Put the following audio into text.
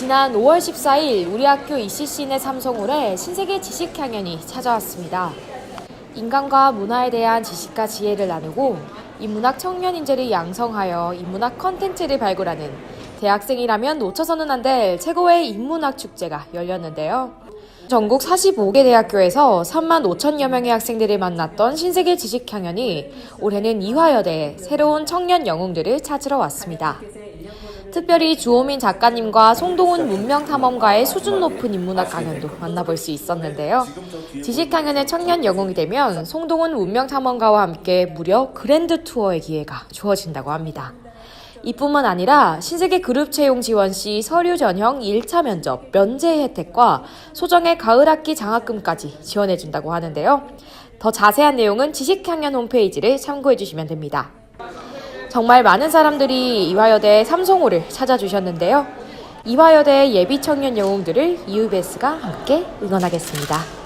지난 5월 14일 우리 학교 ECC 내 삼성홀에 신세계 지식향연이 찾아왔습니다. 인간과 문화에 대한 지식과 지혜를 나누고 인문학 청년 인재를 양성하여 인문학 컨텐츠를 발굴하는 대학생이라면 놓쳐서는 안 될 최고의 인문학 축제가 열렸는데요. 전국 45개 대학교에서 3만 5천여 명의 학생들을 만났던 신세계 지식향연이 올해는 이화여대에 새로운 청년 영웅들을 찾으러 왔습니다. 특별히 주호민 작가님과 송동훈 문명탐험가의 수준 높은 인문학 강연도 만나볼 수 있었는데요. 지식 강연의 청년 영웅이 되면 송동훈 문명탐험가와 함께 무려 그랜드 투어의 기회가 주어진다고 합니다. 이뿐만 아니라 신세계 그룹 채용 지원 시 서류 전형 1차 면접 면제 혜택과 소정의 가을 학기 장학금까지 지원해준다고 하는데요. 더 자세한 내용은 지식향연 홈페이지를 참고해 주시면 됩니다. 정말 많은 사람들이 이화여대 삼성호를 찾아주셨는데요. 이화여대 예비 청년 영웅들을 이유베스가 함께 응원하겠습니다.